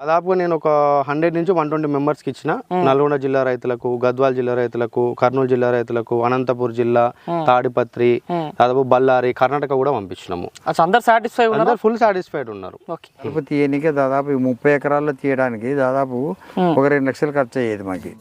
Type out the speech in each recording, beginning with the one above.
దాదాపుగా నేను ఒక హండ్రెడ్ నుంచి వన్ ట్వంటీ మెంబర్స్కి ఇచ్చిన. నల్గొండ జిల్లా రైతులకు గద్వాల్ జిల్లా రైతులకు కర్నూలు జిల్లా రైతులకు అనంతపూర్ జిల్లా తాడిపత్రి దాదాపు బళ్ళారి కర్ణాటక కూడా పంపించినాము. అసలు అందరు సాటిస్ఫై ఉన్నారు? అందరు ఫుల్ సాటిస్ఫైడ్ ఉన్నారు. తీయనికే దాదాపు ముప్పై ఎకరాల్లో తీయడానికి దాదాపు ఒక రెండు లక్షలు ఖర్చు అయ్యేది మాకు.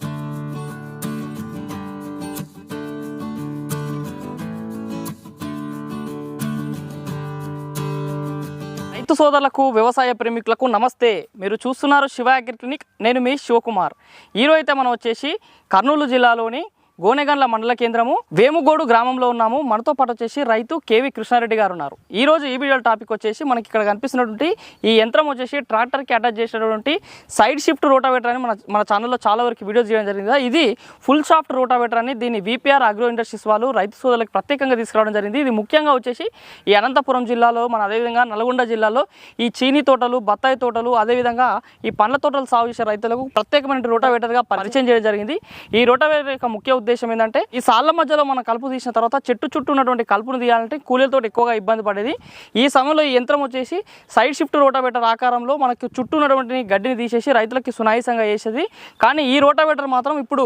రైతు సోదరులకు వ్యవసాయ ప్రేమికులకు నమస్తే. మీరు చూస్తున్నారు శివ అగ్రి క్లినిక్. నేను మీ శివకుమార్. ఈరోజు అయితే మనం వచ్చేసి కర్నూలు జిల్లాలోని గోనెగండ్ల మండల కేంద్రము వేముగోడు గ్రామంలో ఉన్నాము. మనతో పాటు వచ్చేసి రైతు కేవి కృష్ణారెడ్డి గారు ఉన్నారు. ఈ రోజు ఈ వీడియో టాపిక్ వచ్చేసి మనకి ఇక్కడ కనిపిస్తున్నటువంటి ఈ యంత్రం వచ్చేసి ట్రాక్టర్కి అటాచ్ చేసినటువంటి సైడ్ షిఫ్ట్ రోటావేటర్ అని మన మన ఛానల్లో చాలా వరకు వీడియోస్ చేయడం జరిగింది. ఇది ఫుల్ షాఫ్ట్ రోటావేటర్ అని దీన్ని విపిఆర్ అగ్రో ఇండస్ట్రీస్ వాళ్ళు రైతు సోదరులకు ప్రత్యేకంగా తీసుకురావడం జరిగింది. ఇది ముఖ్యంగా వచ్చేసి ఈ అనంతపురం జిల్లాలో మన అదేవిధంగా నల్గొండ జిల్లాలో ఈ చీనీ తోటలు బత్తాయి తోటలు అదేవిధంగా ఈ పండ్ల తోటలు సాగు చేసే రైతులకు ప్రత్యేకమైన రోటావేటర్గా పరిచయం చేయడం జరిగింది. ఈ రోటావేటర్ యొక్క ముఖ్య ఉద్దేశం ఏంటంటే ఈ సాళ్ళ మధ్యలో మనం కలుపు తీసిన తర్వాత చెట్టు చుట్టూ ఉన్నటువంటి కలుపును తీయాలంటే కూలీలతో ఎక్కువగా ఇబ్బంది పడేది. ఈ సమయంలో ఈ యంత్రం వచ్చేసి సైడ్ షిఫ్ట్ రోటావేటర్ ఆకారంలో మనకు చుట్టూ ఉన్నటువంటి గడ్డిని తీసేసి రైతులకి సునాయసంగా చేసేది. కానీ ఈ రోటావేటర్ మాత్రం ఇప్పుడు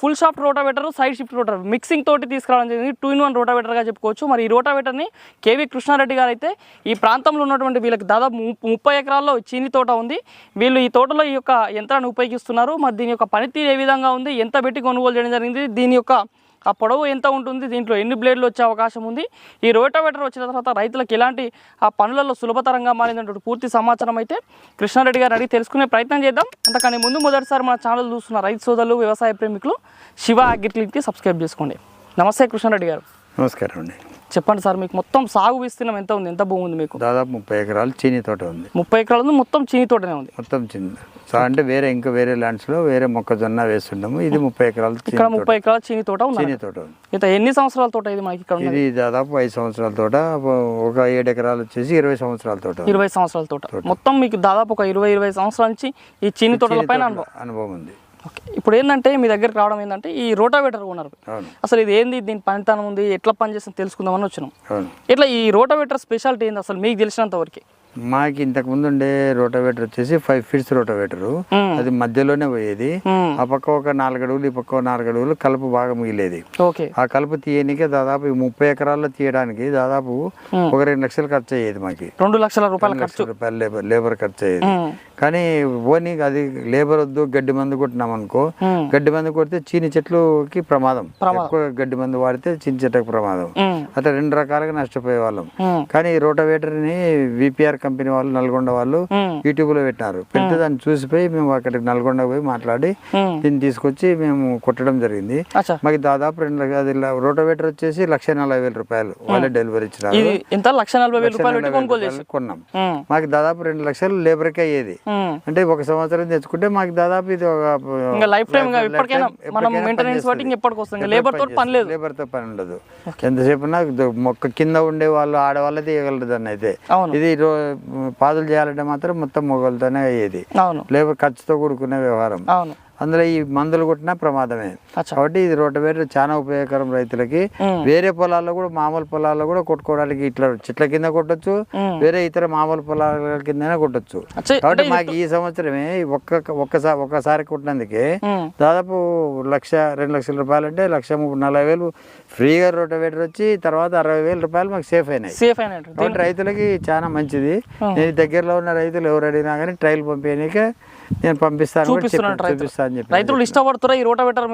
full shaft rotavator side shift rotor mixing తోటి తీసుకురావడం జరిగింది. టూ ఇన్ వన్ రోటావేటర్గా చెప్పుకోవచ్చు. మరి ఈ రోటావేటర్ని కేవీ కృష్ణారెడ్డి గారు అయితే ఈ ప్రాంతంలో ఉన్నటువంటి వీళ్ళకి దాదాపు ముప్పై ఎకరాల్లో చీని తోట ఉంది. వీళ్ళు ఈ తోటలో ఈ యొక్క యంత్రాన్ని ఉపయోగిస్తున్నారు. మరి దీని యొక్క పనితీరు ఏ విధంగా ఉంది? ఎంత పెట్టి కొనుగోలు చేయడం జరిగింది? దీని యొక్క ఆ పొడవు ఎంత ఉంటుంది? దీంట్లో ఎన్ని బ్లేడ్లు వచ్చే అవకాశం ఉంది? ఈ రోటావేటర్ వచ్చిన తర్వాత రైతులకు ఎలాంటి ఆ పనులలో సులభతరంగా మారినటువంటి పూర్తి సమాచారం అయితే కృష్ణారెడ్డి గారు అడిగి తెలుసుకునే ప్రయత్నం చేద్దాం. అంతకని ముందు మొదటిసారి మన ఛానల్ చూస్తున్న రైతు సోదరులు వ్యవసాయ ప్రేమికులు శివ అగ్రిక్లిక్కి సబ్స్క్రైబ్ చేసుకోండి. నమస్తే కృష్ణారెడ్డి గారు. నమస్కారం అండి. చెప్పండి సార్ మీకు మొత్తం సాగు విస్తీర్ణం ఎంత ఉంది? ఎంత భూమి ఉంది మీకు? దాదాపు ముప్పై ఎకరాలు చీనీ తోట ఉంది. ముప్పై ఎకరాలు ఉంది మొత్తం చీని తోటనే ఉంది. మొత్తం చిన్న సో అంటే వేరే ఇంకా వేరే ల్యాండ్స్లో వేరే మొక్కజొన్న వేస్తుండము ఇది ముప్పై ఎకరాలు చీనీ ఇక్కడ. ముప్పై ఎకరాల చీని తోట ఉంది చీనీ తోట ఉంది. ఇంత ఎన్ని సంవత్సరాల తోట ఇది మనకి ఇక్కడ ఇది దాదాపు ఐదు సంవత్సరాల తోట. ఒక ఏడు ఎకరాలు వచ్చేసి ఇరవై సంవత్సరాల తోట ఇరవై సంవత్సరాల తోట. మొత్తం మీకు దాదాపు ఒక ఇరవై ఇరవై సంవత్సరాల నుంచి ఈ చీని తోటల చీనీ పైన అనుభవం ఉంది. ఓకే. ఇప్పుడు ఏంటంటే మీ దగ్గరికి రావడం ఏంటంటే ఈ రోటావేటర్ ఉన్నారు అవును. అసలు ఇది ఏంది? దీని పనితనం ఉంది? ఎట్లా పనిచేస్తుంది? తెలుసుకుందామని వచ్చినాం. ఇట్లా ఈ రోటావేటర్ స్పెషాలిటీ ఏంది? అసలు మీకు తెలిసినంత వరకు. మాకు ఇంతకు ముందు ఉండే రోటావేటర్ వచ్చేసి ఫైవ్ ఫీట్స్ రోటావేటర్. అది మధ్యలోనే పోయేది. ఆ పక్క ఒక నాలుగు అడుగులు ఈ పక్క నాలుగు అడుగులు కలుపు బాగా మిగిలేది. ఆ కలుపు తీయనికే దాదాపు ముప్పై ఎకరాల్లో తీయడానికి దాదాపు ఒక రెండు లక్షలు ఖర్చు అయ్యేది మాకి. రెండు లక్షల రూపాయల ఖర్చు. రూపాయలు లేబర్ లేబర్ ఖర్చు అయ్యేది. కానీ పోనీ అది లేబర్ వద్దు గడ్డి మందు కొట్టినాం అనుకో గడ్డి మందు కొడితే చీని చెట్లుకి ప్రమాదం. ఎక్కువ గడ్డి మందు వాడితే చీని చెట్లకు ప్రమాదం. అట్లా రెండు రకాలుగా నష్టపోయే వాళ్ళం కానీ రోటవేటర్ని విపిఆర్ కంపెనీ వాళ్ళు నల్గొండ వాళ్ళు యూట్యూబ్లో పెట్టినారు పెడితే దాన్ని చూసిపోయి మేము అక్కడికి నల్గొండ పోయి మాట్లాడి. దీన్ని తీసుకొచ్చి మేము కొట్టడం జరిగింది. మాకు దాదాపు రెండు అది రోటోవేటర్ వచ్చేసి లక్ష నలభై వేల రూపాయలు వాళ్ళే డెలివరీ ఇచ్చినారు. కొన్నాం. మాకు దాదాపు రెండు లక్షలు లేబర్కి అయ్యేది. ఉమ్. అంటే ఒక సంవత్సరం తెచ్చుకుంటే మాకు దాదాపు ఇది ఒక లైఫ్ టైం లేబర్ లేబర్తో పని ఉండదు. ఎంతసేపు ద- మొక్క కింద ఉండే వాళ్ళు ఆడవాళ్ళే తీయగలరు దాన్ని అయితే. ఇది పాదులు చేయాలంటే మాత్రం మొత్తం మొగలతోనే అయ్యేది. అవును. లేబర్ ఖర్చుతో కూడుకునే వ్యవహారం. అవును. అందులో ఈ మందులు కొట్టినా ప్రమాదమే. కాబట్టి ఇది రోటవేటర్ చాలా ఉపయోగకరం రైతులకి. వేరే పొలాల్లో కూడా మామూలు పొలాల్లో కూడా కొట్టుకోవడానికి ఇట్లా చెట్ల కింద కొట్టొచ్చు. వేరే ఇతర మామూలు పొలాల కింద కొట్టొచ్చు. కాబట్టి మాకు ఈ సంవత్సరమే ఒక్క ఒక్కసారి ఒక్కసారి కొట్టినందుకే దాదాపు లక్ష రెండు లక్షల రూపాయలు అంటే లక్ష నలభై వేలు ఫ్రీగా రోటవేటర్ వచ్చి తర్వాత అరవై వేల రూపాయలు మాకు సేఫ్ అయినాయి. సేఫ్ అయినట్టు. రైతులకి చాలా మంచిది. నేను దగ్గరలో ఉన్న రైతులు ఎవరు అడిగినా కానీ ట్రయల్ పంపించడానికే నేను పంపిస్తాను కూడా చెప్పి- రైతులు. చూపిస్తా ఇష్టపడుతురా ఈ రోటావేటర్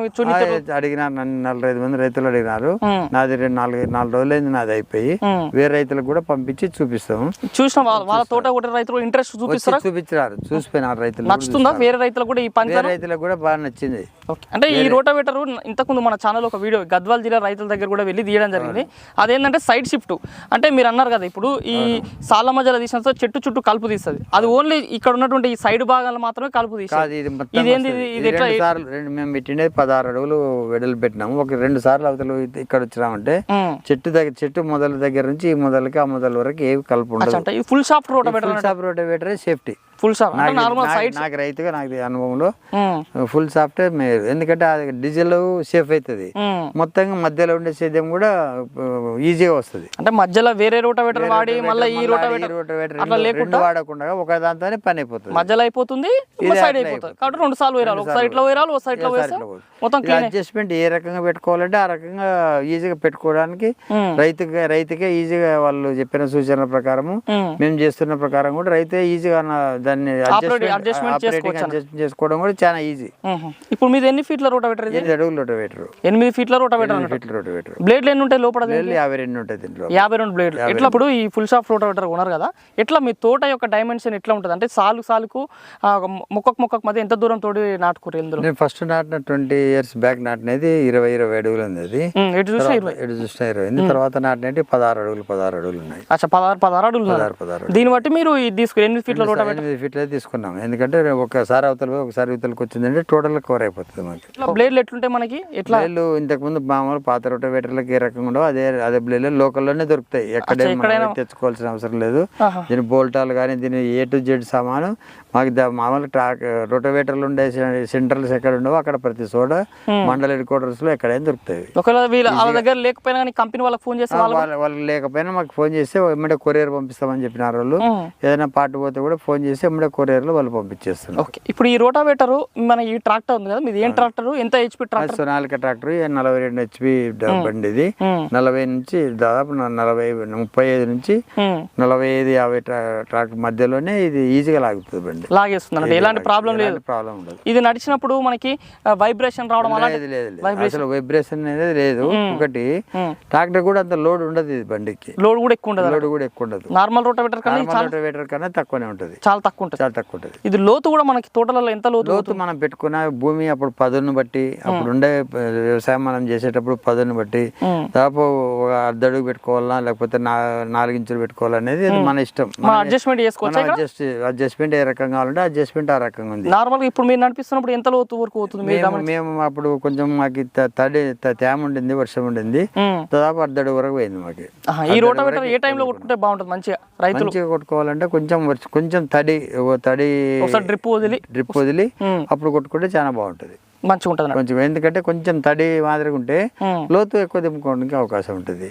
అడిగినారు నన్ను నలభై ఐదు మంది రైతులు అడిగినారు. నాది రెండు నాలుగు నాలుగు రోజులైంది నాది అయిపోయి. వేరే రైతులకు కూడా పంపించి చూపిస్తాము చూసిన వాళ్ళ తోట ఒకటి రైతులు ఇంట్రెస్ట్ చూపిస్తారా? చూపించినారు. చూసిపోయినారు రైతులు కూడా నచ్చుతుందా? వేరే రైతులకు కూడా ఈ పని రైతులకు కూడా బాగా నచ్చింది. ఓకే. అంటే ఈ రోటావేటర్ ఇంతకుముందు మన ఛానల్ ఒక వీడియో గద్వాల్ జిల్లా రైతుల దగ్గర కూడా వెళ్ళి తీయడం జరిగింది. అదేంటంటే సైడ్ షిఫ్ట్ అంటే మీరు అన్నారు కదా ఇప్పుడు ఈ సాల మధ్యలో తీసిన చెట్టు చుట్టూ కలుపు తీస్తుంది. అది ఓన్లీ ఇక్కడ ఉన్నటువంటి ఈ సైడ్ భాగాలు మాత్రమే కలుపు తీస్తుంది. ఇది ఇదేంది ఎట్లా రెండు మేము పెట్టిండేది పదహారు అడుగులు వెడలు పెట్టినాము. ఒక రెండు సార్లు అవతల ఇక్కడ వచ్చినామంటే. చెట్టు దగ్గర చెట్టు మొదల దగ్గర నుంచి ఈ మొదలకి ఆ మొదల వరకు ఏవి కలుపు ఉండదు. ఫుల్ షాఫ్ట్ రోటావేటర్ షాప్ రోటవేటరే సేఫ్టీ ఫుల్ అంటే నాకు- నార్మల్ సైడ్ నాకు రైతుగా నాకు అనుభవంలో ఫుల్ సాఫ్ట్వేర్ మేలు ఎందుకంటే అది డీజిల్ సేఫ్ అవుతుంది మొత్తంగా మధ్యలో ఉండే సేద్యం కూడా ఈజీగా వస్తుంది. అంటే మధ్యలో వేరే రోటావేటర్ వాడి మళ్ళీ ఈ రోటావేటర్ అట్లా రెండు లేకుండా? వాడకుండా ఒక దాంతోనే పని అయిపోతుంది. మధ్యలో అయిపోతుంది సైడ్ కాబట్టి రెండు సార్లు వేరాలి. ఒక సైడ్లో వేరాలి ఒక సైడ్లో వేస్తే మొత్తం అడ్జస్ట్మెంట్ ఏ. రకంగా పెట్టుకోవాలంటే ఆ రకంగా ఈజీగా పెట్టుకోవడానికి రైతుగా రైతుకే ఈజీగా వాళ్ళు చెప్పిన సూచనల ప్రకారము మేము చేస్తున్న ప్రకారం కూడా రైతే ఈజీగా దాన్ని adjustment ఆపరేటింగ్ చేసుకోవచ్చు అడ్జస్ట్ చేసుకోవడం కూడా చాలా ఈజీ ఇప్పుడు మీది ఎన్ని ఫీట్ల రోటావేటర్ ఎనిమిది అడుగులు రోటవేటర్ ఎనిమిది ఫీట్ల రోటావేటర్ ఫీట్ల రోటవేటర్ బ్లేడ్లు ఎన్ని ఉంటాయి లోపల? యాభై రెండు ఉంటాయి దీంట్లో. యాభై రెండు బ్లేడ్లు ఎట్లా ఇప్పుడు ఈ ఫుల్ షాప్ రోటావేటర్ ఉన్నారు కదా? ఎట్లా మీ తోట యొక్క డైమెన్షన్ ఎట్లా ఉంటుంది? అంటే సాలు సాలుకు మొక్కకు మొక్కకు మధ్య ఎంత దూరం తోడి నాటుకోరు నేను ఫస్ట్ నాటిన ట్వంటీ ఇయర్స్ బ్యాక్ నాటినది ఇరవై ఇరవై అడుగులు ఉంది అది ఎటు చూసినా ఇరవై. ఎటు చూసిన ఇరవై. తర్వాత నాటినవి పదహారు అడుగులు పదహారు అడుగులు ఉన్నాయి. అచ్చా పదహారు పదహారు అడుగులు. పదహారు పదహారు దీన్ని బట్టి మీరు తీసుకుని ఎనిమిది ఫీట్ల రోటావేటర్ ఎనిమిది ఫీట్లే తీసుకున్నాం. ఎందుకంటే ఒకసారి అవతల ఒకసారి ఇవతలకి వచ్చిందంటే టోటల్ కవర్ అయిపోతుంది మనకి బ్లేడ్లు ఎట్లుంటాయి మనకి? ఎట్లా? బ్లేడ్లు ఇంతకుముందు మామూలు పాత రోటోవేటర్లకి ఏ రకంగా ఉండవు అదే అదే బ్లేడ్లు లోకల్లోనే దొరుకుతాయి. ఎక్కడే తెచ్చుకోవాల్సిన అవసరం లేదు. దీని బోల్టాలు కానీ దీని ఏ టు జెడ్ సామాను మాకు మామూలు ట్రాక్ రోటోవేటర్లు ఉండే సెంటర్స్ ఎక్కడ ఉండవో అక్కడ ప్రతి చోట మండల హెడ్ క్వార్టర్స్లో ఎక్కడైనా దొరుకుతాయి. ఒకవేళ వీళ్ళ వాళ్ళ దగ్గర లేకపోయినా కానీ కంపెనీ వాళ్ళకి ఫోన్ చేసి వాళ్ళు లేకపోయినా మాకు ఫోన్ చేస్తే ఎమ్మడే కొరియర్ పంపిస్తామని చెప్పినారు వాళ్ళు. ఏదైనా పాటు పోతే కూడా ఫోన్ చేసి ఎమ్మడే కొరియర్లో వాళ్ళు పంపించేస్తున్నారు. ఓకే. ఇప్పుడు ఈ రోటావేటర్ మన ఈ ట్రాక్టర్ ఉంది కదా మీది ఏం ట్రాక్టర్? ఎంత హెచ్పి ట్రాక్టర్? సొనాలిక ట్రాక్టర్ నలభై రెండు హెచ్పి బండి ఇది. నలభై నుంచి దాదాపు నలభై ముప్పై ఐదు నుంచి. నలభై ఐదు యాభై ట్రా- ట్రాక్ మధ్యలోనే ఇది ఈజీగా లాగుతుంది బండి. లాగేస్తుంది అంటే ఎలాంటి ప్రాబ్లం లేదు. ఇది నడిచినప్పుడు మనకి వైబ్రేషన్ రావడం. అసలు వైబ్రేషన్ అనేది లేదు. ఒకటి ట్రాక్టర్ కూడా అంత లోడ్ ఉండదు ఇది బండికి. లోడ్ కూడా ఎక్కువ ఉండదు లోడ్ కూడా ఎక్కువ ఉండదు. నార్మల్ రోటావేటర్ కన్నా రోటవేటర్ కన్నా తక్కువనే ఉంటుంది. చాలా తక్కువ ఉంటుంది. చాలా తక్కువ ఉంటుంది. ఇది లోతు కూడా మనకి తోటలలో ఎంత లోతు లోతు మనం పెట్టుకున్న భూమి అప్పుడు పదును బట్టి అప్పుడు ఉండే వ్యవసాయం మనం చేసేటప్పుడు పదును బట్టి. దాదాపు ఒక అర్ధడుగు పెట్టుకోవాలా లేకపోతే నా నాలుగించులు పెట్టుకోవాలా అనేది అది మన ఇష్టం. మనం అడ్జస్ట్మెంట్ చేసుకోవచ్చు అడ్జస్ట్మెంట్ ఏ రకంగా కావాలంటే అడ్జస్ట్మెంట్ ఆ రకంగా ఉంది. నార్మల్గా ఇప్పుడు మీరు నడిపిస్తున్నప్పుడు ఎంత లోతు వరకు అవుతుంది మేము మేము అప్పుడు కొంచెం మాకు తడి తేమ ఉండింది వర్షం ఉండింది. దాదాపు అర్ధడుగు వరకు పోయింది మాకు. ఈ రోటావేటర్ ఏ టైంలో కొట్టుకుంటే బాగుంటుంది మంచిగా? రైతులు? మంచిగా కొట్టుకోవాలంటే కొంచెం కొంచెం తడి తడి డ్రిప్ వదిలి డ్రిప్ వదిలి. అప్పుడు కొట్టుకుంటే చాలా బాగుంటుంది. మంచిగా ఉంటుంది. కొంచెం ఎందుకంటే కొంచెం తడి మాదిరిగా ఉంటే. లోతు ఎక్కువ దింపుకోవడానికి అవకాశం ఉంటుంది.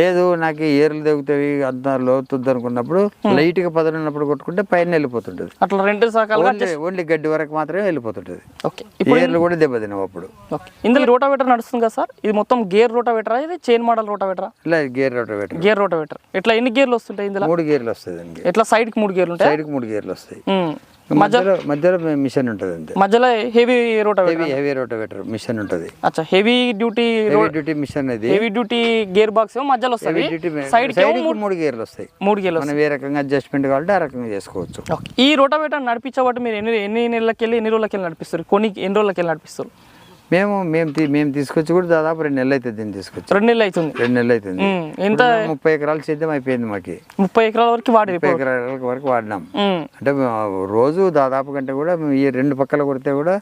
లేదు నాకు ఏర్లు దిగుతాయి అంత లోతు అనుకున్నప్పుడు లైట్గా పదనున్నప్పుడు కొట్టుకుంటే పైన వెళ్ళిపోతుంటది. అట్లా రెండు ఓన్లీ గడ్డి వరకు మాత్రమే వెళ్ళిపోతుంటది. ఏర్లు కూడా దెబ్బతినవు అప్పుడు. ఇందులో రోటావేటర్ నడుస్తుంది కదా సార్? ఇది మొత్తం గేర్ రోటావేటరా ఇది చైన్ మోడల్ రోటావేటరా? ఇలా గేర్ రోటవేటర్. Gear rotavator. ఇట్లా ఎన్ని గేర్లు వస్తుంటాయి ఇందులో? మూడు గేర్లు వస్తాయి ఎట్లా? సైడ్కి మూడు గేర్లు ఉంటాయి? సైడ్కి మూడు గేర్లు వస్తాయి. మధ్యలో మధ్యలో మిషన్ ఉంటుంది అంతే. మధ్యలో heavy rotavator heavy heavy rotavator machine ఉంటుంది. అచ్చా heavy duty heavy duty machine అది హెవీ డ్యూటీ గేర్ బాక్స్ మధ్యలో వస్తుంది. డ్యూటీ సైడ్ సైడ్ మూడు గేర్లు వస్తాయి. మూడు గేర్లు మనం ఏ రకంగా అడ్జస్ట్మెంట్ కావాలంటే ఆ రకంగా చేసుకోవచ్చు. ఈ రోటావేటర్ నడిపించబట్టి మీరు ఎన్ని ఎన్ని నెలలకి వెళ్ళి ఎన్ని రోజులకి వెళ్ళి నడిపిస్తారు? కొన్ని ఎన్ని రోజులకి వెళ్ళి నడిపిస్తారు? మేము మేము మేము తీసుకొచ్చి కూడా దాదాపు రెండు నెలలు అవుతుంది దీన్ని తీసుకొచ్చి. రెండు నెలలు అవుతుంది. రెండు నెలలు అవుతుంది. ఎంత ముప్పై ఎకరాలు సేద్యం అయిపోయింది మాకి. ముప్పై ఎకరాల వరకు వాడి ముప్పై ఎకరాల వరకు వాడినాం. అంటే రోజు దాదాపు కంటే కూడా ఈ రెండు పక్కల కొడితే కూడా.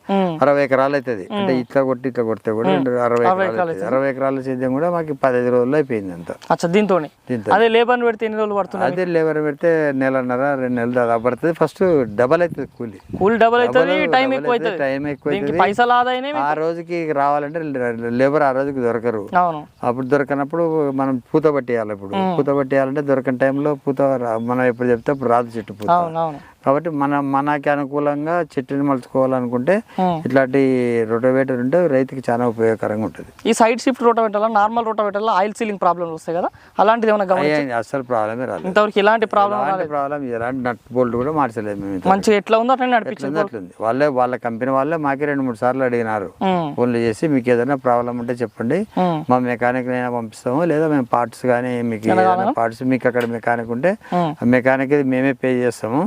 అరవై ఎకరాలు అవుతుంది అంటే ఇట్లా కొట్టి ఇట్లా కొడితే కూడా అరవై ఎకరాలు అరవై ఎకరాల సేద్యం కూడా మాకు పదహైదు రోజుల్లో అయిపోయింది అంత. అచ్చా దీంతో అదే లేబర్ పెడితే ఎన్ని రోజులు పడుతుంది? అదే లేబర్ పెడితే నెలన్నర రెండు నెలలు దాదాపు పడుతుంది. ఫస్ట్ డబల్ అవుతుంది కూలి. కూల్ డబుల్ అవుతుంది టైం ఎక్కువ అవుతుంది, టైం ఎక్కువ పైసలు ఆదాయనే ఆ రోజుకి రావాలంటే లేబర్ ఆ రోజుకి దొరకరు. అప్పుడు దొరకనప్పుడు మనం పూత పట్టేయాలి ఇప్పుడు. పూత పట్టేయాలంటే దొరకని టైంలో పూత మనం ఎప్పుడు చెప్తే అప్పుడు రాదు చెట్టు పూత. కాబట్టి మన మనకి అనుకూలంగా చెట్టుని మలుచుకోవాలనుకుంటే. ఇట్లాంటి రొటోవేటర్ ఉంటే రైతుకి చాలా ఉపయోగకరంగా ఉంటుంది. ఈ సైడ్ షిఫ్ట్ రోటావేటర్లో నార్మల్ రోటావేటర్లో ఆయిల్ సీలింగ్ ప్రాబ్లమ్స్ వస్తాయి కదా? అలాంటిది ఏమైనా అస్సలు ప్రాబ్లమే ఇంతవరకు ఎలాంటి ప్రాబ్లం ఎలాంటి ప్రాబ్లం ఎలాంటి నట్ బోల్ట్ కూడా మార్చలేదు మేము. మంచిగా ఎట్లా ఉందో అట్లనే నడిపించింది అట్లుంది. వాళ్ళే వాళ్ళ కంపెనీ వాళ్ళే మాకే రెండు మూడు సార్లు అడిగినారు. ఫోన్లు చేసి మీకు ఏదైనా ప్రాబ్లం ఉంటే చెప్పండి. మా మెకానిక్ అయినా పంపిస్తాము లేదా మేము పార్ట్స్ కానీ మీకు పార్ట్స్ మీకు అక్కడ మెకానిక్ ఉంటే మెకానిక్ మేమే పే చేస్తాము.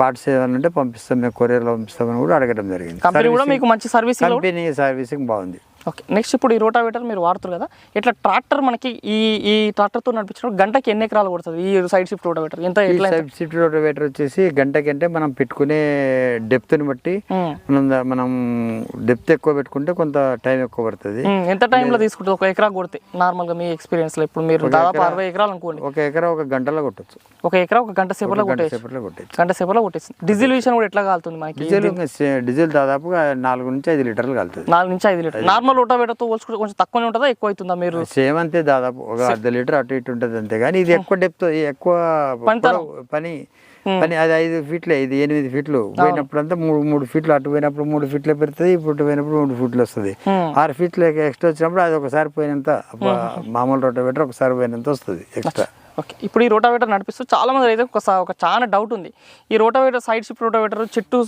పార్ట్స్ ఉంటే పంపిస్తాం మేము కొరియర్లో పంపిస్తామని కూడా అడగడం జరిగింది. కంపెనీ కూడా మీకు మంచి సర్వీస్ కంపెనీ సర్వీసింగ్ బాగుంది. ఓకే నెక్స్ట్ ఇప్పుడు ఈ రోటావేటర్ మీరు వాడుతారు కదా ఇట్లా ట్రాక్టర్ మనకి ఈ ఈ ట్రాక్టర్తో నడిపించడం గంటకి ఎన్ని ఎకరాలు కొడుతుంది? ఈ సైడ్ షిఫ్ట్ రోటావేటర్ ఎంత ఎట్లా సబ్సిడీ రోటివేటర్ వచ్చేసి గంటకంటే మనం పెట్టుకునే డెప్త్ని బట్టి ఉమ్. మనం మనం డెప్త్ ఎక్కువ పెట్టుకుంటే కొంత టైం ఎక్కువ పడుతుంది. ఉమ్, ఎంత టైంలో తీసుకుంటుంది? ఒక ఎకరా కొడితే నార్మల్గా మీ ఎక్స్పీరియన్స్లో ఇప్పుడు మీరు దాదాపు అరవై ఎకరాలు అనుకోండి. ఒక ఎకరా ఒక గంటలో కొట్టచ్చు. ఒక ఎకరా ఒక గంట సేపట్లో గంట కొట్టేసి గంట సేపట్లో కొట్టేసి డీజిల్ విషయం కూడా ఎట్లా కాలుతుంది మనకి? డీజిల్ డీజిల్ దాదాపుగా నాలుగు నుంచి ఐదు లీటర్లు కలుతుంది. నాలుగు నుంచి ఐదు లీటర్. నార్మల్ రోటావేటర్తో పోల్చుకుంటే కొంచెం తక్కువనే ఉంటుందా ఎక్కువ అవుతుందా మీరు సేమ్ అంతే దాదాపు ఒక అర్ధ లీటర్ అటు ఇటు ఉంటుంది అంతే. కానీ ఇది ఎక్కువ డెప్త్ ఎక్కువ పని పని అది ఐదు ఫీట్లే ఇది ఎనిమిది ఫీట్లు. పోయినప్పుడు అంతా మూడు మూడు ఫీట్లు అటు పోయినప్పుడు మూడు ఫీట్లే పెడుతుంది ఇప్పుడు పోయినప్పుడు మూడు ఫీట్లు వస్తుంది. ఆరు ఫీట్లు ఎక్స్ట్రా వచ్చినప్పుడు అది ఒకసారి పోయినంత మామూలు రోటోవేటర్ ఒకసారి పోయినంత వస్తుంది ఎక్స్ట్రా ఓకే. ఇప్పుడు ఈ రోటావేటర్ నడిపిస్తూ చాలా మంది అయితే ఒక ఒక చాలా డౌట్ ఉంది. ఈ రోటావేటర్ సైడ్ షిఫ్ట్ రోటావేటర్ చెట్టు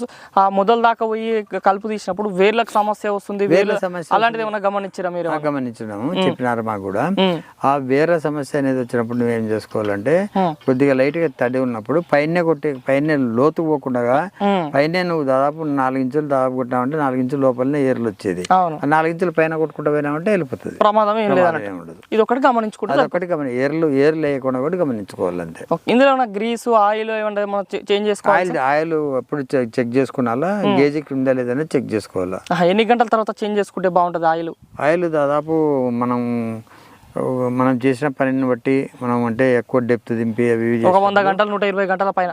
ఆ మొదలు దాకా పోయి కలుపు తీసినప్పుడు వేర్లకు సమస్య వస్తుంది. వేర్ల వేర్ల సమస్య అలాంటిది ఏమైనా గమనించారా మీరు? ఆ గమనించినాము. చెప్పినారు మాకు కూడా. ఆ వేరే సమస్య అనేది వచ్చినప్పుడు నువ్వేం చేసుకోవాలంటే Hmm. కొద్దిగా లైట్గా తడి ఉన్నప్పుడు పైన కొట్టి పైన లోతు పోకుండా. పైన నువ్వు దాదాపు నాలుగు ఇంచులు దాదాపు కొట్టినావంటే నాలుగు ఇంచుల లోపలనే ఏర్లు వచ్చేది. నాలుగు ఇంచుల పైన కొట్టుకుంటూ పోయినామంటే వెళ్ళిపోతుంది. ప్రమాదం ఏం ఏం ఉండదు. ఇది ఒకటి గమనించుకుంటే అదొకటి గమని ఏర్లు ఏర్లు వేయకుండా కూడా గమనించుకోవాలి అంతే. ఇందులో గ్రీసు ఆయిల్ ఏమన్నా మనం చేంజ్ చేసుకోవాలి ఆయిల్ ఆయిల్ ఎప్పుడు చెక్ చేసుకున్నాలా గేజీకి ఉందా లేదని చెక్ చేసుకోవాలా? ఎన్ని గంటల తర్వాత చేంజ్ చేసుకుంటే బాగుంటుంది ఆయిల్? ఆయిల్ దాదాపు మనం మనం చేసిన పనిని బట్టి మనం అంటే ఎక్కువ డెప్త్ దింపి అవి ఒక వంద గంటలు నూట ఇరవై గంటల పైన?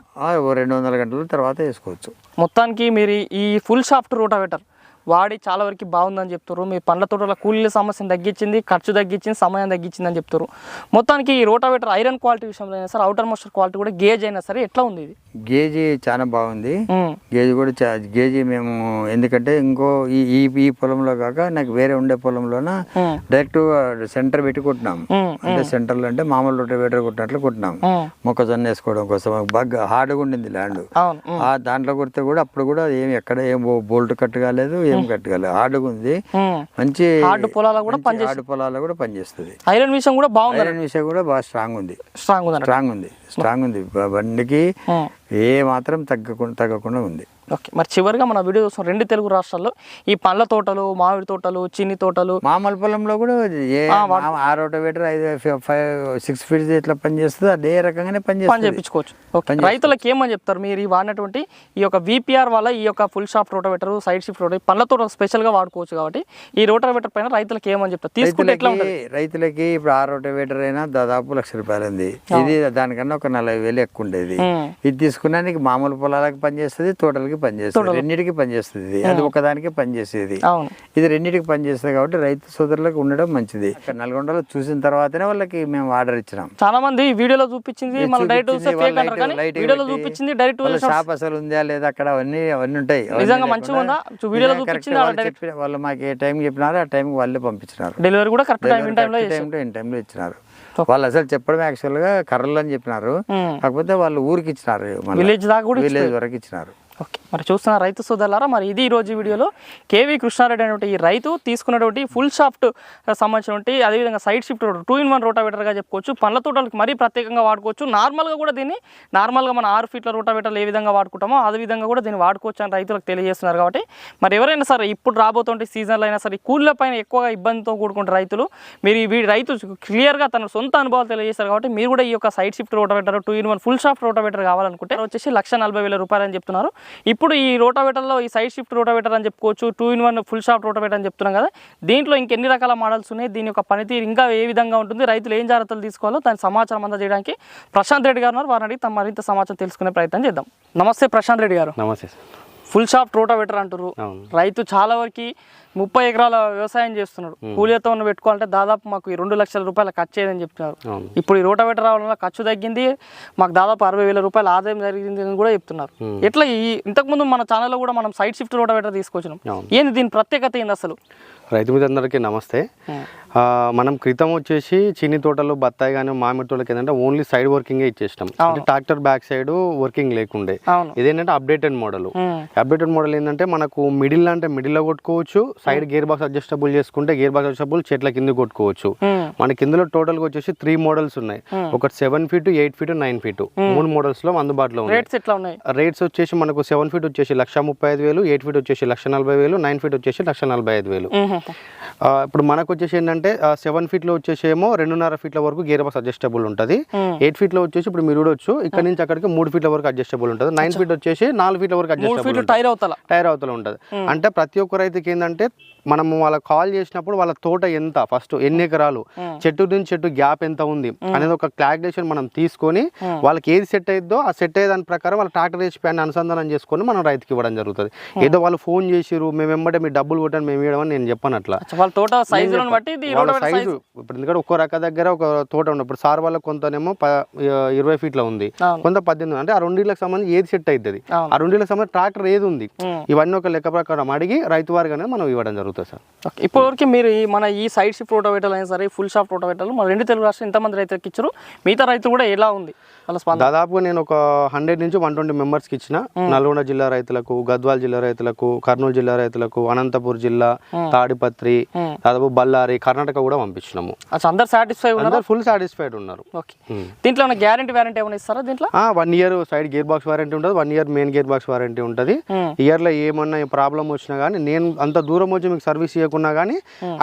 రెండు వందల గంటల తర్వాత వేసుకోవచ్చు. మొత్తానికి మీరు ఈ ఫుల్ షాఫ్ట్ రోటావేటర్ వాడి చాలా వరకు బాగుందని చెప్తారు మీ పండ్ల తోటల కూలీల సమస్యను తగ్గించింది ఖర్చు తగ్గించింది సమయం తగ్గించింది అని చెప్తారు మొత్తానికి ఈ రోటావేటర్ ఐరన్ క్వాలిటీ విషయంలో అయినా సరే అవుటర్ మోస్టర్ క్వాలిటీ కూడా గేజ్ అయినా సరే ఎట్లా ఉంది ఇది? గేజీ చాలా బాగుంది. గేజీ కూడా గేజీ మేము ఎందుకంటే ఇంకో ఈ ఈ పొలంలో కాక నాకు వేరే ఉండే పొలంలోన డైరెక్ట్ సెంటర్ పెట్టి కొట్టినాం. అంటే సెంటర్లో అంటే మామూలు రొటేవేటర్ కొట్టినట్లు కొట్టినాం. మొక్కజొన్న వేసుకోవడం కోసం. బాగా హార్డ్గా ఉండింది ల్యాండ్. దాంట్లో కొడితే కూడా అప్పుడు కూడా ఏం ఎక్కడ ఏం బోల్ట్ కట్ కాలేదు ఏం కట్ కాలేదు హార్డ్గా ఉంది. మంచి హార్డ్ పొలాల్లో కూడా మంచి హార్డ్ పొలాల్లో కూడా పనిచేస్తుంది. ఐరన్ విషయం కూడా బాగుంది ఐరన్ విషయం కూడా బాగా స్ట్రాంగ్ ఉంది. స్ట్రాంగ్ ఉందన్నట్టు స్ట్రాంగ్ ఉంది. స్ట్రాంగ్ ఉంది. బండికి. ఏ మాత్రం తగ్గకుండా తగ్గకుండా ఉంది. ఓకే. మరి చివరిగా మన వీడియో చూసిన రెండు తెలుగు రాష్ట్రాల్లో ఈ పండ్ల తోటలు మామిడి తోటలు చిన్ని తోటలు మామూలు పొలంలో కూడా ఏ ఆ రోటోవేటర్ ఐదు ఫై- ఫైవ్ సిక్స్ ఫీట్స్ ఇట్లా పనిచేస్తుంది అదే రకంగానే పని పనిచేస్తుంది చేయించుకోవచ్చు. ఓకే. రైతులకు ఏమని చెప్తారు? మీరు ఈ వాడినటువంటి ఈ యొక్క విపిఆర్ వల్ల ఈ యొక్క full shaft rotovator side shift rotor పండ్ల తోట స్పెషల్గా వాడుకోవచ్చు కాబట్టి ఈ రోటోవేటర్ పైన రైతులకు ఏమని చెప్తారు? తీసుకుంటే ఎట్లా ఉంటుంది? రైతులకి ఇప్పుడు ఆ రోటోవేటర్ అయినా దాదాపు లక్ష రూపాయలు ఉంది. ఇది దానికన్నా ఒక నలభై వేలు ఎక్కువ ఉండేది. ఉమ్. ఇది తీసుకున్నానికి మామూలు పొలాలకు పనిచేస్తుంది తోటలకి పనిచేస్తుంది. రెండింటికి పనిచేస్తుంది. ఇది. అది ఒకదానికి పనిచేసేది. ఇది రెండింటికి పనిచేస్తుంది కాబట్టి రైతు సోదరులకు ఉండడం మంచిది. నల్గొండలో చూసిన తర్వాతనే వాళ్ళకి మేము ఆర్డర్ ఇచ్చినాం. చాలా మంది వీడియోలో చూపించింది చూపించింది, వీడియోలో డైరెక్ట్ షాప్ అసలు ఉందా లేదా అక్కడ అవన్నీ అవన్నీ ఉంటాయి. నిజంగా మంచిగా ఉందా? వీడియోలో చూపించింది వాళ్ళ మాకు ఏ టైం చెప్పినారో ఆ టైంకి వాళ్ళే పంపించినారు. డెలివరీ కూడా కరెక్ట్ టైం ఇన్ టైంలో టైం టు ఇన్ టైంలో ఇచ్చినారు. వాళ్ళు అసలు చెప్పడం యాక్చువల్గా కర్రలు అని చెప్పినారు. కాకపోతే వాళ్ళు ఊరికి ఇచ్చినారు విలేజ్ దాకా కూడా విలేజ్ వరకు ఇచ్చినారు. ఓకే. మరి చూస్తున్న రైతు సోదరులారా మరి ఇది ఈ రోజు వీడియోలో కేవీ కృష్ణారెడ్డి అనేటువంటి ఈ రైతు తీసుకున్నటువంటి ఫుల్ షాఫ్ట్ సంబంధించినటువంటి అదేవిధంగా side shift two in one రోటావేటర్గా చెప్పుకోవచ్చు. పండ్ల తోటలకు మరీ ప్రత్యేకంగా వాడుకోవచ్చు. నార్మల్గా కూడా దీన్ని నార్మల్గా మన ఆరు ఫీట్ల రోటావేటర్లు ఏ విధంగా వాడుకుంటామో అదే విధంగా కూడా దీన్ని వాడుకోవచ్చు అని రైతులకు తెలియజేస్తున్నారు కాబట్టి. మరి ఎవరైనా సరే ఇప్పుడు రాబోతుంటే సీజన్లో అయినా సరే కూళ్ళ పైన ఎక్కువగా ఇబ్బందితో కూడుకుంటే రైతులు మీరు ఈ రైతు క్లియర్గా తన సొంత అనుభవాలు తెలియజేస్తారు కాబట్టి మీరు కూడా ఈ యొక్క side shift rotavator two in one full shaft rotavator కావాలనుకుంటే వచ్చేసి లక్ష నలభై వేల రూపాయలు అని చెప్తున్నారు. ఇప్పుడు ఈ రోటావేటర్లో ఈ సైడ్ షిఫ్ట్ రోటావేటర్ అని చెప్పుకోవచ్చు two in one full shaft rotavator అని చెప్తున్నాం కదా. దీంట్లో ఇంకెన్ని రకాల మోడల్స్ ఉన్నాయి? దీని యొక్క పనితీరు ఇంకా ఏ విధంగా ఉంటుంది? రైతులు ఏం జాగ్రత్తలు తీసుకోవాలో దాని సమాచారం అంతా చేయడానికి ప్రశాంత్ రెడ్డి గారు ఉన్నారు. వారిని అడిగి తమ మరింత సమాచారం తెలుసుకునే ప్రయత్నం చేద్దాం. నమస్తే ప్రశాంత్ రెడ్డి గారు. నమస్తే ఫుల్ షాఫ్ట్ రోటావేటర్ అంటారు రైతు చాలా వరకు ముప్పై ఎకరాల వ్యవసాయం చేస్తున్నాడు. కూలీతో పెట్టుకోవాలంటే దాదాపు మాకు ఈ రెండు లక్షల రూపాయల ఖర్చు అయ్యేదని చెప్తున్నారు ఇప్పుడు ఈ రోటావేటర్ రావడం వల్ల ఖర్చు తగ్గింది. మాకు దాదాపు అరవై వేల రూపాయల ఆదాయం జరిగింది అని కూడా చెప్తున్నారు. ఎట్లా ఈ ఇంతకుముందు మన ఛానల్లో కూడా మనం సైడ్ షిఫ్ట్ రోటావేటర్ తీసుకొచ్చినాం. ఏంది దీని ప్రత్యేకత ఏంది అసలు? రైతు మిత్రులందరికీ నమస్తే. మనం క్రితం వచ్చేసి చిన్ని తోటలు బత్తాయి కానీ మామిడి తోటలకి ఏంటంటే ఓన్లీ సైడ్ వర్కింగే ఇచ్చేసినాం. అంటే ట్రాక్టర్ బ్యాక్ సైడ్ వర్కింగ్ లేకుండే. ఇదేంటంటే అప్డేటెడ్ మోడల్. అప్డేటెడ్ మోడల్ ఏంటంటే మనకు మిడిల్ అంటే మిడిల్లో కొట్టుకోవచ్చు సైడ్ గేర్ బాక్స్ అడ్జస్టబుల్ చేసుకుంటే గేర్ బాక్స్ అడ్జస్టబుల్ చెట్ల కింద కొట్టుకోవచ్చు. మ్మ్. మనకి ఇందులో టోటల్గా వచ్చేసి త్రీ మోడల్స్ ఉన్నాయి. ఒకటి seven feet eight feet nine feet మూడు మోడల్స్లో అందుబాటులో ఉన్నాయి. రేట్స్ ఎట్లా ఉన్నాయి? రేట్స్ వచ్చేసి మనకు సెవెన్ ఫీట్ వచ్చేసి లక్ష ముప్పై ఐదు వేలు ఎయిట్ ఫీట్ వచ్చేసి లక్ష నలభై వేలు నైన్ ఫీట్ వచ్చేసి లక్ష నలభై ఐదు వేలు. ఆ, ఇప్పుడు మనకు వచ్చేసి ఏంటంటే సెవెన్ ఫీట్లో వచ్చేసి ఏమో రెండున్నర ఫీట్ల వరకు గేర్ బాక్స్ అడ్జస్టబుల్ ఉంటుంది. ఎయిట్ ఫీట్లో వచ్చేసి ఇప్పుడు మీరు చూడొచ్చు ఇక్కడ నుంచి అక్కడికి మూడు ఫీట్ల వరకు అడ్జస్టబుల్ ఉంటుంది. నైన్ ఫీట్ వచ్చేసి నాలుగు ఫీట్ల వరకు అడ్జస్టబుల్ టైర్ అవుతల? టైర్ అవతల ఉంటుంది. అంటే ప్రతి ఒక్క రైతుకి ఏంటంటే మనము వాళ్ళకి కాల్ చేసినప్పుడు వాళ్ళ తోట ఎంత? ఫస్ట్ ఎన్ని ఎకరాలు? చెట్టు నుంచి చెట్టు గ్యాప్ ఎంత ఉంది? అనేది ఒక క్లారిఫికేషన్ మనం తీసుకొని వాళ్ళకి ఏది సెట్ అయిద్దో ఆ సెట్ అయ్యే దాని ప్రకారం వాళ్ళ ట్రాక్టర్ హెచ్ ప్యాన్ అనుసంధానం చేసుకొని మనం రైతుకి ఇవ్వడం జరుగుతుంది. ఏదో వాళ్ళు ఫోన్ చేసిరు మేము వెంబడే మీ డబ్బులు కొట్టండి మేము ఇవ్వడం అని నేను చెప్పను అట్లా. వాళ్ళ తోట సైజు ఇప్పుడు ఎందుకంటే ఒక్కో రక దగ్గర ఒక తోట ఉంది. ఇప్పుడు సార్ వాళ్ళకి కొంతనేమో ఇరవై ఫీట్లో ఉంది. కొంత పద్దెనిమిది అంటే ఆ రెండింటికి సంబంధించి ఏది సెట్ అవుతుంది. ఆ రెండింటికి సంబంధించి ట్రాక్టర్ ఏది ఉంది. ఇవన్నీ ఒక లెక్క ప్రకారం అడిగి రైతు వారిగానే మనం ఇవ్వడం జరుగుతుంది. సార్. ఓకే ఇప్పటివరకు మీరు మన ఈ సైడ్ షిఫ్ట్ రోటోవేటర్లు అయినా సరే ఫుల్ షాప్ రోటోవేటర్లు మన రెండు తెలుగు రాష్ట్రం ఇంతమంది రైతులకు ఇచ్చారు. మిగతా రైతులు కూడా ఎలా ఉంది? దాదాపుగా నేను ఒక హండ్రెడ్ నుంచి వన్ ట్వంటీ మెంబర్స్కి ఇచ్చిన. నల్గొండ జిల్లా రైతులకు గద్వాల్ జిల్లా రైతులకు కర్నూలు జిల్లా రైతులకు అనంతపూర్ జిల్లా తాడిపత్రి. దాదాపు బళ్ళారి కర్ణాటక కూడా పంపించినాము. అందరు సాటిస్ఫై ఉన్నారు? ఫుల్ సాటిస్ఫైడ్ ఉన్నారు. ఓకే. దీంట్లో గ్యారంటీ వ్యారంటీ ఏమైనా ఇస్తారా దీంట్లో? One year side gear box warranty ఉంటుంది one year main gear box warranty ఉంటుంది. ఇయర్లో ఏమన్నా ప్రాబ్లం వచ్చినా కానీ నేను అంత దూరం వచ్చి మీకు సర్వీస్ ఇవ్వకున్నా కానీ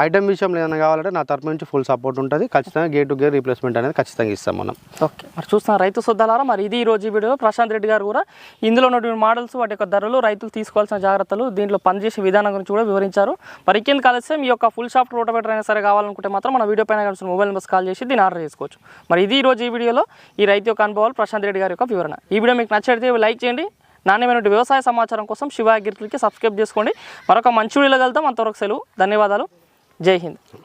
ఐటమ్ విషయంలో ఏదైనా కావాలంటే నా తరపు నుంచి ఫుల్ సపోర్ట్ ఉంటుంది. ఖచ్చితంగా గేర్ టు గేర్ రీప్లేస్మెంట్ అనేది ఖచ్చితంగా ఇస్తాం మనం. ఓకే. మరి చూస్తున్న రైతు సొద్దాలారా మరి ఇది ఈ రోజు వీడియో. ప్రశాంత్ రెడ్డి గారు కూడా ఇందులో ఉన్నటువంటి మోడల్స్ వాటి యొక్క ధరలు రైతులు తీసుకోవాల్సిన జాగ్రత్తలు దీంట్లో పనిచేసే విధానం గురించి కూడా వివరించారు. మరి ఇంకేంది కలిస్తే మీ యొక్క ఫుల్ షాప్ రోటోవేటర్ అయినా సరే కావాలనుకుంటే మాత్రం మన వీడియో పైన కనిపిస్తున్న మొబైల్ నెంబర్స్ కాల్ చేసి దీన్ని ఆర్డర్ చేసుకోవచ్చు. మరి ఇది ఈ రోజు ఈ వీడియోలో ఈ రైతు యొక్క అనుభవాలు ప్రశాంత్ రెడ్డి గారి యొక్క వివరణ. ఈ వీడియో మీకు నచ్చితే లైక్ చేయండి నాణ్యమైన వ్యవసాయ సమాచారం కోసం శివ అగ్రికల్కి సబ్స్క్రైబ్ చేసుకోండి. మరొక మంచి వీడియోలో కలుద్దాం. అంతవరకు సెలవు. ధన్యవాదాలు. జై హింద్.